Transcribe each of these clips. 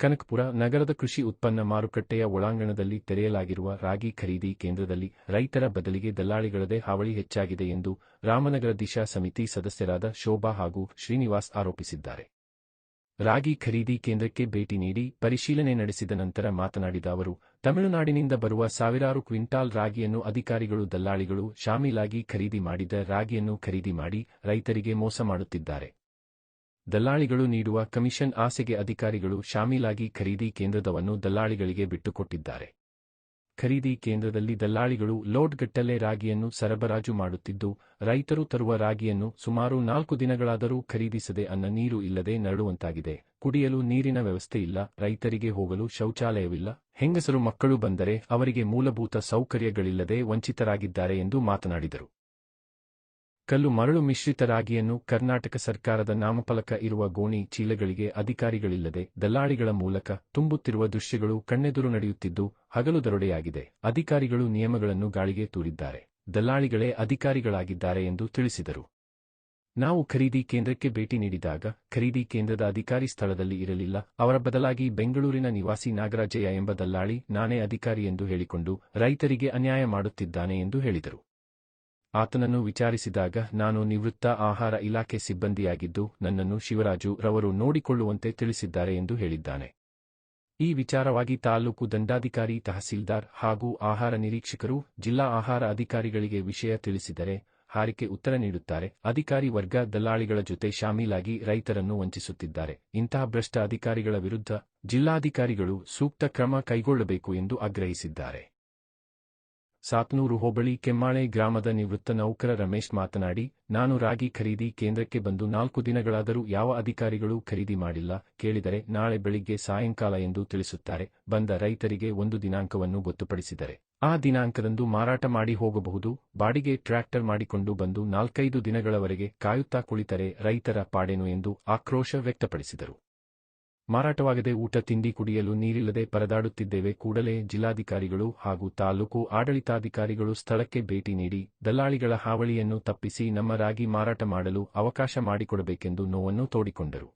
ಕನಕಪುರ ನಗರದ ಕೃಷಿ ಉತ್ಪನ್ನ ಮಾರುಕಟ್ಟೆಯ ಒಳಾಂಗಣದಲ್ಲಿ ತೆರೆಯಲಾಗಿರುವ ರಾಗಿ ಖರೀದಿ ಕೇಂದ್ರದಲ್ಲಿ ರೈತರ ಬದಲಿಗೆ ದಲ್ಲಾಳಿಗಳದೇ ಹಾವಳಿ ಹೆಚ್ಚಾಗಿದೆ ಎಂದು ರಾಮನಗರ ದಿಶಾ ಸಮಿತಿ ಸದಸ್ಯರಾದ ಶೋಭಾ ಹಾಗೂ ಶ್ರೀನಿವಾಸ್ ಆರೋಪಿಸಿದ್ದಾರೆ. ರಾಗಿ ಖರೀದಿ ಕೇಂದ್ರಕ್ಕೆ ಭೇಟಿ ನೀಡಿ ಪರಿಶೀಲನೆ ನಡೆಸಿದ ನಂತರ ಮಾತನಾಡಿದ ಅವರು, ತಮಿಳುನಾಡಿನಿಂದ ಬರುವ ಸಾವಿರಾರು ಕ್ವಿಂಟಾಲ್ ರಾಗಿಯನ್ನು ಅಧಿಕಾರಿಗಳು ದಲ್ಲಾಳಿಗಳು ಶಾಮೀಲಾಗಿ ಖರೀದಿ ಮಾಡಿದ ರಾಗಿಯನ್ನು ಖರೀದಿ ಮಾಡಿ ರೈತರಿಗೆ ಮೋಸ ಮಾಡುತ್ತಿದ್ದಾರೆ. ದಲ್ಲಾಳಿಗಳು ನೀಡುವ ಕಮಿಷನ್ ಆಸೆಗೆ ಅಧಿಕಾರಿಗಳು ಶಾಮೀಲಾಗಿ ಖರೀದಿ ಕೇಂದ್ರದವನ್ನು ದಲ್ಲಾಳಿಗಳಿಗೆ ಬಿಟ್ಟುಕೊಟ್ಟಿದ್ದಾರೆ. ಖರೀದಿ ಕೇಂದ್ರದಲ್ಲಿ ದಲ್ಲಾಳಿಗಳು ಲೋಡ್ಗಟ್ಟಲೆ ರಾಗಿಯನ್ನು ಸರಬರಾಜು ಮಾಡುತ್ತಿದ್ದು, ರೈತರು ತರುವ ರಾಗಿಯನ್ನು ಸುಮಾರು ನಾಲ್ಕು ದಿನಗಳಾದರೂ ಖರೀದಿಸದೆ ಅನ್ನ ನೀರು ಇಲ್ಲದೆ ನರಳುವಂತಾಗಿದೆ ಕುಡಿಯಲು ನೀರಿನ ವ್ಯವಸ್ಥೆ ಇಲ್ಲ, ರೈತರಿಗೆ ಹೋಗಲು ಶೌಚಾಲಯವಿಲ್ಲ. ಹೆಂಗಸರು ಮಕ್ಕಳು ಬಂದರೆ ಅವರಿಗೆ ಮೂಲಭೂತ ಸೌಕರ್ಯಗಳಿಲ್ಲದೆ ವಂಚಿತರಾಗಿದ್ದಾರೆ ಎಂದು ಮಾತನಾಡಿದರು. ಕಲ್ಲು ಮರಳು ಮಿಶ್ರಿತ ರಾಗಿಯನ್ನು ಕರ್ನಾಟಕ ಸರ್ಕಾರದ ನಾಮಫಲಕ ಇರುವ ಗೋಣಿ ಚೀಲಗಳಿಗೆ ಅಧಿಕಾರಿಗಳಿಲ್ಲದೆ ದಲ್ಲಾಳಿಗಳ ಮೂಲಕ ತುಂಬುತ್ತಿರುವ ದೃಶ್ಯಗಳು ಕಣ್ಣೆದುರು ನಡೆಯುತ್ತಿದ್ದು ಹಗಲು ದರೋಡೆಯಾಗಿದೆ. ಅಧಿಕಾರಿಗಳು ನಿಯಮಗಳನ್ನು ಗಾಳಿಗೆ ತೂರಿದ್ದಾರೆ. ದಲ್ಲಾಳಿಗಳೇ ಅಧಿಕಾರಿಗಳಾಗಿದ್ದಾರೆ ಎಂದು ತಿಳಿಸಿದರು. ನಾವು ಖರೀದಿ ಕೇಂದ್ರಕ್ಕೆ ಭೇಟಿ ನೀಡಿದಾಗ ಖರೀದಿ ಕೇಂದ್ರದ ಅಧಿಕಾರಿ ಸ್ಥಳದಲ್ಲಿ ಇರಲಿಲ್ಲ. ಅವರ ಬದಲಾಗಿ ಬೆಂಗಳೂರಿನ ನಿವಾಸಿ ನಾಗರಾಜಯ್ಯ ಎಂಬ ದಲ್ಲಾಳಿ ನಾನೇ ಅಧಿಕಾರಿ ಎಂದು ಹೇಳಿಕೊಂಡು ರೈತರಿಗೆ ಅನ್ಯಾಯ ಮಾಡುತ್ತಿದ್ದಾನೆ ಎಂದು ಹೇಳಿದರು. ಆತನನ್ನು ವಿಚಾರಿಸಿದಾಗ, ನಾನು ನಿವೃತ್ತ ಆಹಾರ ಇಲಾಖೆ ಸಿಬ್ಬಂದಿಯಾಗಿದ್ದು, ನನ್ನನ್ನು ಶಿವರಾಜು ರವರು ನೋಡಿಕೊಳ್ಳುವಂತೆ ತಿಳಿಸಿದ್ದಾರೆ ಎಂದು ಹೇಳಿದ್ದಾನೆ. ಈ ವಿಚಾರವಾಗಿ ತಾಲೂಕು ದಂಡಾಧಿಕಾರಿ, ತಹಸೀಲ್ದಾರ್ ಹಾಗೂ ಆಹಾರ ನಿರೀಕ್ಷಕರು ಜಿಲ್ಲಾ ಆಹಾರ ಅಧಿಕಾರಿಗಳಿಗೆ ವಿಷಯ ತಿಳಿಸಿದರೆ ಹಾರಿಕೆ ಉತ್ತರ ನೀಡುತ್ತಾರೆ. ಅಧಿಕಾರಿ ವರ್ಗ ದಲ್ಲಾಳಿಗಳ ಜೊತೆ ಶಾಮೀಲಾಗಿ ರೈತರನ್ನು ವಂಚಿಸುತ್ತಿದ್ದಾರೆ. ಇಂತಹ ಭ್ರಷ್ಟ ಅಧಿಕಾರಿಗಳ ವಿರುದ್ಧ ಜಿಲ್ಲಾಧಿಕಾರಿಗಳು ಸೂಕ್ತ ಕ್ರಮ ಕೈಗೊಳ್ಳಬೇಕು ಎಂದು ಆಗ್ರಹಿಸಿದ್ದಾರೆ. ಸಾತ್ನೂರು ಹೋಬಳಿ ಕೆಮ್ಮಾಳೆ ಗ್ರಾಮದ ನಿವೃತ್ತ ನೌಕರ ರಮೇಶ್ ಮಾತನಾಡಿ, ನಾನು ರಾಗಿ ಖರೀದಿ ಕೇಂದ್ರಕ್ಕೆ ಬಂದು ನಾಲ್ಕು ದಿನಗಳಾದರೂ ಯಾವ ಅಧಿಕಾರಿಗಳು ಖರೀದಿ ಮಾಡಿಲ್ಲ. ಕೇಳಿದರೆ ನಾಳೆ ಬೆಳಿಗ್ಗೆ ಸಾಯಂಕಾಲ ಎಂದು ತಿಳಿಸುತ್ತಾರೆ. ಬಂದ ರೈತರಿಗೆ ಒಂದು ದಿನಾಂಕವನ್ನು ಗೊತ್ತುಪಡಿಸಿದರೆ. ಆ ದಿನಾಂಕದಂದು ಮಾರಾಟ ಮಾಡಿ ಹೋಗಬಹುದು. ಬಾಡಿಗೆ ಟ್ರ್ಯಾಕ್ಟರ್ ಮಾಡಿಕೊಂಡು ಬಂದು ನಾಲ್ಕೈದು ದಿನಗಳವರೆಗೆ ಕಾಯುತ್ತಾ ಕುಳಿತರೆ ರೈತರ ಪಾಡೆನು ಎಂದು ಆಕ್ರೋಶ ವ್ಯಕ್ತಪಡಿಸಿದರು. ಮಾರಾಟವಾಗದೆ ಊಟ, ತಿಂಡಿ ಕುಡಿಯಲು ನೀರಿಲ್ಲದೆ ಪರದಾಡುತ್ತಿದ್ದೇವೆ. ಕೂಡಲೇ ಜಿಲ್ಲಾಧಿಕಾರಿಗಳು ಹಾಗೂ ತಾಲೂಕು ಆಡಳಿತಾಧಿಕಾರಿಗಳು ಸ್ಥಳಕ್ಕೆ ಭೇಟಿ ನೀಡಿ ದಲ್ಲಾಳಿಗಳ ಹಾವಳಿಯನ್ನು ತಪ್ಪಿಸಿ ನಮ್ಮ ರಾಗಿ ಮಾರಾಟ ಮಾಡಲು ಅವಕಾಶ ಮಾಡಿಕೊಡಬೇಕೆಂದು ನೋವನ್ನು ತೋಡಿಕೊಂಡರು.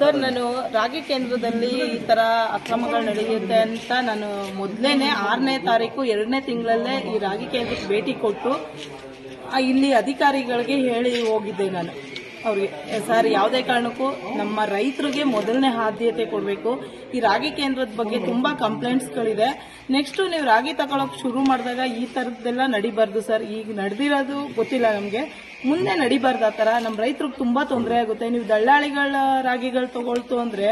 ಸರ್, ನಾನು ರಾಗಿ ಕೇಂದ್ರದಲ್ಲಿ ಈ ತರ ಅಕ್ರಮಗಳು ನಡೆಯುತ್ತೆ ಅಂತ ನಾನು ಮೊದಲೇನೆ ಆರನೇ ತಾರೀಕು ಎರಡನೇ ತಿಂಗಳಲ್ಲೇ ಈ ರಾಗಿ ಕೇಂದ್ರಕ್ಕೆ ಭೇಟಿ ಕೊಟ್ಟು ಇಲ್ಲಿ ಅಧಿಕಾರಿಗಳಿಗೆ ಹೇಳಿ ಹೋಗಿದ್ದೆ ನಾನು. ಅವ್ರಿಗೆ ಸರ್, ಯಾವುದೇ ಕಾರಣಕ್ಕೂ ನಮ್ಮ ರೈತರಿಗೆ ಮೊದಲನೇ ಆದ್ಯತೆ ಕೊಡಬೇಕು. ಈ ರಾಗಿ ಕೇಂದ್ರದ ಬಗ್ಗೆ ತುಂಬಾ ಕಂಪ್ಲೇಂಟ್ಸ್ಗಳಿದೆ ನೆಕ್ಸ್ಟ್ ನೀವು ರಾಗಿ ತಗೊಳಕ್ ಶುರು ಮಾಡಿದಾಗ ಈ ಥರದ್ದೆಲ್ಲ ನಡಿಬಾರ್ದು ಸರ್. ಈಗ ನಡೆದಿರೋದು ಗೊತ್ತಿಲ್ಲ ನಮಗೆ. ಮುಂದೆ ನಡಿಬಾರ್ದು ಆ ಥರ. ನಮ್ಮ ರೈತರಿಗೆ ತುಂಬಾ ತೊಂದರೆ ಆಗುತ್ತೆ. ನೀವು ದಳ್ಳಾಳಿಗಳ ರಾಗಿಗಳು ತಗೊಳ್ತು ಅಂದ್ರೆ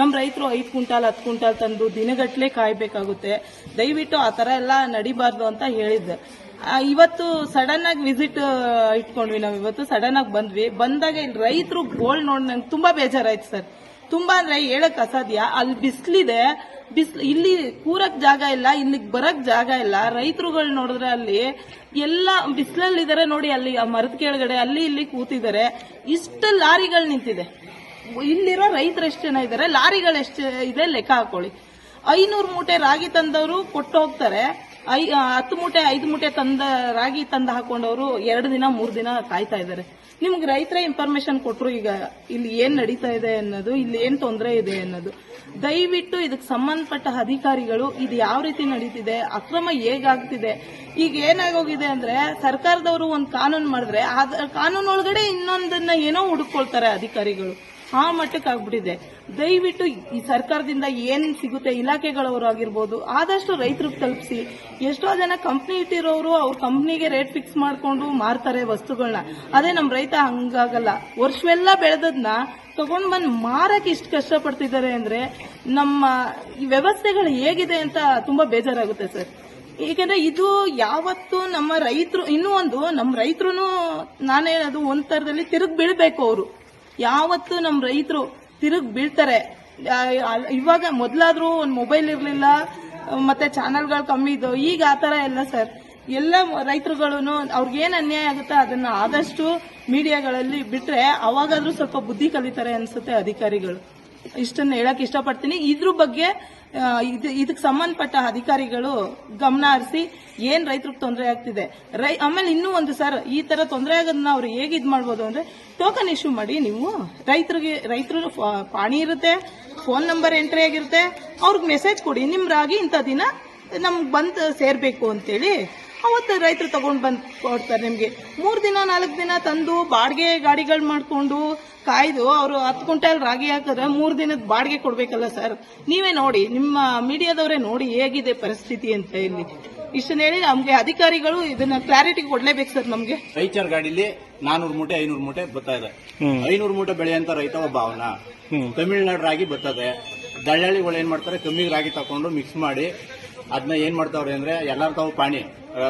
ನಮ್ಮ ರೈತರು ಐದು ಕ್ವಿಂಟಾಲ್, ಹತ್ತು ಕ್ವಿಂಟಾಲ್ ತಂದು ದಿನಗಟ್ಟಲೆ ಕಾಯ್ಬೇಕಾಗುತ್ತೆ. ದಯವಿಟ್ಟು ಆ ಥರ ಎಲ್ಲ ನಡಿಬಾರ್ದು ಅಂತ ಹೇಳಿದ್ದೆ. ಇವತ್ತು ಸಡನ್ ಆಗಿ ವಿಸಿಟ್ ಇಟ್ಕೊಂಡ್ವಿ ನಾವು ಇವತ್ತು. ಸಡನ್ ಆಗಿ ಬಂದ್ವಿ. ಬಂದಾಗ ಇಲ್ಲಿ ರೈತರು ಗೋಲ್ಡ್ ನೋಡಿ ನಂಗೆ ತುಂಬಾ ಬೇಜಾರಾಯ್ತು ಸರ್. ತುಂಬಾ ಅಂದ್ರೆ ಹೇಳಕ್ ಅಸಾಧ್ಯ. ಅಲ್ಲಿ ಬಿಸ್ಲಿದೆ. ಬಿಸ್ಲು ಇಲ್ಲಿ ಕೂರಕ್ ಜಾಗ ಇಲ್ಲ, ಇಲ್ಲಿಗೆ ಬರಕ್ ಜಾಗ ಇಲ್ಲ. ರೈತರುಗಳು ನೋಡಿದ್ರೆ ಅಲ್ಲಿ ಎಲ್ಲ ಬಿಸಿಲಲ್ಲಿದ್ದಾರೆ ನೋಡಿ ಅಲ್ಲಿ, ಆ ಮರದ ಕೆಳಗಡೆ ಅಲ್ಲಿ ಇಲ್ಲಿ ಕೂತಿದ್ದಾರೆ ಇಷ್ಟು ಲಾರಿಗಳು ನಿಂತಿದೆ. ಇಲ್ಲಿರೋ ರೈತರು ಎಷ್ಟು ಜನ ಇದ್ದಾರೆ ಲಾರಿಗಳು ಎಷ್ಟು ಇದೆ? ಲೆಕ್ಕ ಹಾಕೊಳ್ಳಿ. ಐನೂರು ಮೂಟೆ ರಾಗಿ ತಂದವರು ಕೊಟ್ಟು ಹೋಗ್ತಾರೆ. ಐ ಹತ್ತು ಮೂಟೆ, ಐದು ಮೂಟೆ ತಂದ ರಾಗಿ ತಂದು ಹಾಕೊಂಡವರು ಎರಡು ದಿನ, ಮೂರು ದಿನ ಕಾಯ್ತಾ ಇದ್ದಾರೆ. ನಿಮ್ಗೆ ರೈತರ ಇನ್ಫಾರ್ಮೇಶನ್ ಕೊಟ್ಟರು ಈಗ ಇಲ್ಲಿ ಏನ್ ನಡೀತಾ ಇದೆ ಅನ್ನೋದು, ಇಲ್ಲಿ ಏನ್ ತೊಂದರೆ ಇದೆ ಅನ್ನೋದು. ದಯವಿಟ್ಟು ಇದಕ್ಕೆ ಸಂಬಂಧಪಟ್ಟ ಅಧಿಕಾರಿಗಳು ಇದು ಯಾವ ರೀತಿ ನಡೀತಿದೆ, ಅಕ್ರಮ ಹೇಗಾಗ್ತಿದೆ, ಈಗ ಏನಾಗೋಗಿದೆ ಅಂದ್ರೆ ಸರ್ಕಾರದವರು ಒಂದು ಕಾನೂನು ಮಾಡಿದ್ರೆ ಕಾನೂನು ಒಳಗಡೆ ಇನ್ನೊಂದನ್ನ ಏನೋ ಹುಡುಕೊಳ್ತಾರೆ ಅಧಿಕಾರಿಗಳು. ಆ ಮಟ್ಟಕ್ಕೆ ಆಗ್ಬಿಟ್ಟಿದೆ. ದಯವಿಟ್ಟು ಈ ಸರ್ಕಾರದಿಂದ ಏನ್ ಸಿಗುತ್ತೆ, ಇಲಾಖೆಗಳವರು ಆಗಿರ್ಬೋದು, ಆದಷ್ಟು ರೈತರಿಗೆ ತಲುಪಿಸಿ. ಎಷ್ಟೋ ಜನ ಕಂಪ್ನಿ ಇಟ್ಟಿರೋರು ಅವ್ರ ಕಂಪ್ನಿಗೆ ರೇಟ್ ಫಿಕ್ಸ್ ಮಾಡ್ಕೊಂಡು ಮಾರ್ತಾರೆ ವಸ್ತುಗಳನ್ನ ಅದೇ ನಮ್ಮ ರೈತ ಹಂಗಾಗಲ್ಲ. ವರ್ಷವೆಲ್ಲ ಬೆಳೆದದ್ನ ತಗೊಂಡು ಬಂದು ಮಾರಕ್ಕೆ ಇಷ್ಟು ಕಷ್ಟಪಡ್ತಿದ್ದಾರೆ ಅಂದ್ರೆ ನಮ್ಮ ವ್ಯವಸ್ಥೆಗಳು ಹೇಗಿದೆ ಅಂತ ತುಂಬಾ ಬೇಜಾರಾಗುತ್ತೆ ಸರ್. ಏಕೆಂದ್ರೆ ಇದು ಯಾವತ್ತು ನಮ್ಮ ರೈತರು, ಇನ್ನೂ ಒಂದು ನಮ್ಮ ರೈತರು ನಾನೇ ಅದು ಒಂದ್ ತರದಲ್ಲಿ ತಿರುಗಿ ಬೀಳ್ಬೇಕು ಅವರು. ಯಾವತ್ತು ನಮ್ಮ ರೈತರು ತಿರುಗ್ ಬೀಳ್ತಾರೆ. ಇವಾಗ ಮೊದಲಾದ್ರೂ ಒಂದು ಮೊಬೈಲ್ ಇರಲಿಲ್ಲ, ಮತ್ತೆ ಚಾನೆಲ್ಗಳು ಕಮ್ಮಿ ಇದ್ದವು. ಈಗ ಆ ಥರ ಎಲ್ಲ ಸರ್. ಎಲ್ಲ ರೈತರುಗಳು ಅವ್ರಿಗೇನು ಅನ್ಯಾಯ ಆಗುತ್ತೋ ಅದನ್ನ ಆದಷ್ಟು ಮೀಡಿಯಾಗಳಲ್ಲಿ ಬಿಟ್ರೆ ಅವಾಗಾದ್ರೂ ಸ್ವಲ್ಪ ಬುದ್ಧಿ ಕಲಿತಾರೆ ಅನ್ಸುತ್ತೆ ಅಧಿಕಾರಿಗಳು. ಇಷ್ಟನ್ನ ಹೇಳಕ್ ಇಷ್ಟಪಡ್ತೀನಿ. ಇದ್ರ ಬಗ್ಗೆ ಇದು ಇದಕ್ಕೆ ಸಂಬಂಧಪಟ್ಟ ಅಧಿಕಾರಿಗಳು ಗಮನ ಹರಿಸಿ ಏನ್ ರೈತರಿಗೆ ತೊಂದರೆ ಆಗ್ತಿದೆ. ರೈ, ಆಮೇಲೆ ಇನ್ನೂ ಒಂದು ಸರ್, ಈ ತರ ತೊಂದರೆ ಆಗೋದನ್ನ ಅವ್ರು ಹೇಗೆ ಇದು ಮಾಡ್ಬೋದು ಅಂದ್ರೆ ಟೋಕನ್ ಇಶ್ಯೂ ಮಾಡಿ ನೀವು ರೈತರಿಗೆ, ರೈತರು ಪಾಣಿ ಇರುತ್ತೆ ಫೋನ್ ನಂಬರ್ ಎಂಟ್ರಿ ಆಗಿರುತ್ತೆ, ಅವ್ರಿಗೆ ಮೆಸೇಜ್ ಕೊಡಿ. ನಿಮ್ಮ ರಾಗಿ ಇಂಥ ದಿನ ನಮ್ಗೆ ಬಂದು ಸೇರಬೇಕು ಅಂತೇಳಿ ಅವತ್ತು ರೈತರು ತಗೊಂಡು ಬಂದು ಕೊಡ್ತಾರೆ ನಿಮಗೆ. ಮೂರು ದಿನ ನಾಲ್ಕು ದಿನ ತಂದು ಬಾಡಿಗೆ ಗಾಡಿಗಳು ಮಾಡಿಕೊಂಡು ಕಾಯ್ದು ಅವರು ಹತ್ತು ಕ್ವಿಂಟಲ್ ರಾಗಿ ಹಾಕಿದ್ರೆ ಮೂರು ದಿನದ ಬಾಡಿಗೆ ಕೊಡಬೇಕಲ್ಲ ಸರ್? ನೀವೇ ನೋಡಿ ನಿಮ್ಮ ಮೀಡಿಯಾದವರೇ ನೋಡಿ ಹೇಗಿದೆ ಪರಿಸ್ಥಿತಿ ಅಂತ ಇಲ್ಲಿ ಇಷ್ಟನ್ನು ಹೇಳಿ ನಮಗೆ ಅಧಿಕಾರಿಗಳು ಇದನ್ನ ಕ್ಲಾರಿಟಿ ಕೊಡ್ಲೇಬೇಕು ಸರ್ ನಮಗೆ. ರೈಚರ್ ಗಾಡಿಲಿ ನಾನೂರು ಮೂಟೆ ಐನೂರು ಮೂಟೆ ಬರ್ತಾ ಇದೆ. ಐನೂರು ಮೂಟೆ ಬೆಳೆಯಂತ ರೈತ ಒಬ್ಬ ಅವನ. ತಮಿಳ್ನಾಡು ರಾಗಿ ಬರ್ತದೆ. ದಳ್ಳಾಳಿಗಳು ಏನ್ ಮಾಡ್ತಾರೆ? ಕಮ್ಮಿಗೆ ರಾಗಿ ತಕೊಂಡು ಮಿಕ್ಸ್ ಮಾಡಿ ಅದನ್ನ ಏನ್ ಮಾಡ್ತಾವ್ರೆ ಅಂದ್ರೆ ಎಲ್ಲಾರು ತಾವು ಪಾಣಿ.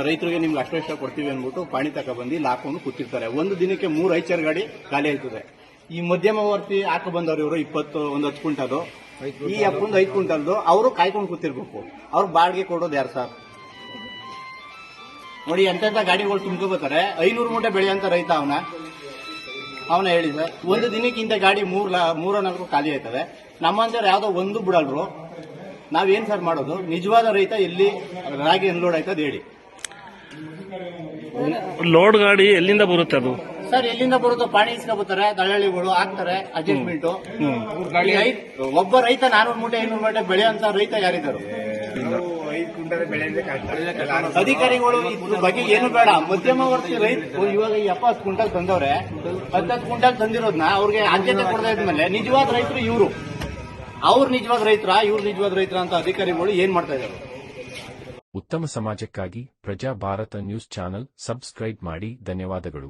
ರೈತರಿಗೆ ನಿಮ್ಗೆ ಅಷ್ಟು ಇಷ್ಟ ಕೊಡ್ತೀವಿ ಅಂದ್ಬಿಟ್ಟು ಪಾಣಿ ತಕ ಬಂದು ಲಾಕೊಂಡು ಕೂತಿರ್ತಾರೆ. ಒಂದು ದಿನಕ್ಕೆ ಮೂರು ಐಚರ್ ಗಾಡಿ ಖಾಲಿ ಆಯ್ತದೆ. ಈ ಮಧ್ಯಮವರ್ತಿ ಹಾಕ ಬಂದವರು ಇವರು ಇಪ್ಪತ್ತು, ಒಂದು ಹತ್ತು ಕ್ವಿಂಟಲ್ ಈ ಅಪ್ಪಂದು ಐದು ಕ್ವಿಂಟಲ್ದು ಅವರು ಕಾಯ್ಕೊಂಡು ಕೂತಿರ್ಬೇಕು. ಅವ್ರು ಬಾಡಿಗೆ ಕೊಡೋದು ಯಾರು ಸರ್? ನೋಡಿ ಎಂತೆಂಥ ಗಾಡಿಗಳು ತುಂಬ್ಕೋಬೇಕಾರೆ ಐನೂರು ಮೂಟೆ ಬೆಳೆಯಂತ ರೈತ ಅವನ. ಅವನ ಹೇಳಿ ಸರ್, ಒಂದು ದಿನಕ್ಕೆ ಇಂಥ ಗಾಡಿ ಮೂರು ಲಾ ಮೂರ ನಾಲ್ಕು ಖಾಲಿ ಆಯ್ತದೆ. ನಮ್ಮಂಥವ್ರು ಯಾವುದೋ ಒಂದು ಬಿಡಲ್ರು. ನಾವೇನ್ ಸರ್ ಮಾಡೋದು? ನಿಜವಾದ ರೈತ ಎಲ್ಲಿ ರಾಗಿ ಅನ್ಲೋಡ್ ಆಯ್ತದೆ ಹೇಳಿ. ಲೋಡ್ ಗಾಡಿ ಎಲ್ಲಿಂದ ಬರುತ್ತೆ ಅದು? ಸರ್ ಎಲ್ಲಿಂದ ಬರುತ್ತೋ ಪಾಣಿ ಇಸ್ಕೊಬತ್ತಾರೆ ದಳ್ಳಾಳಿಗಳು ಹಾಕ್ತಾರೆ ಅಡ್ಜಸ್ಟ್ಮೆಂಟ್ ಒಬ್ಬ ರೈತ ನಾನೂರು ಮೂಟೆ ಐನೂರು ಮೂಟೆ ಬೆಳೆಯಂತ ರೈತ ಯಾರಿದ್ದಾರೆ? ಅಧಿಕಾರಿಗಳು ಇದ್ರ ಬಗ್ಗೆ ಏನು ಬೇಡ. ಮಧ್ಯಮವರ್ತಿ ರೈತ ಇವಾಗ ಈ ಎಪ್ಪತ್ತು ಕ್ವಿಂಟಲ್ ತಂದವ್ರೆ ಹತ್ತತ್ತು ಕುಂಟಲ್ ತಂದಿರೋದ್ನ ಅವ್ರಿಗೆ ಆದ್ಯತೆ ಕೊಡ್ತಾ ಇದ್ಮೇಲೆ ನಿಜವಾದ ರೈತರು ಇವರು. ಅವ್ರು ನಿಜವಾದ ರೈತರ ಇವ್ರು ನಿಜವಾದ ರೈತರ ಅಂತ ಅಧಿಕಾರಿಗಳು ಏನ್ ಮಾಡ್ತಾ ಇದ್ದಾರೆ? ಉತ್ತಮ ಸಮಾಜಕ್ಕಾಗಿ ಪ್ರಜಾ ಭಾರತ ನ್ಯೂಸ್ ಚಾನೆಲ್ ಸಬ್ಸ್ಕ್ರೈಬ್ ಮಾಡಿ ಧನ್ಯವಾದಗಳು.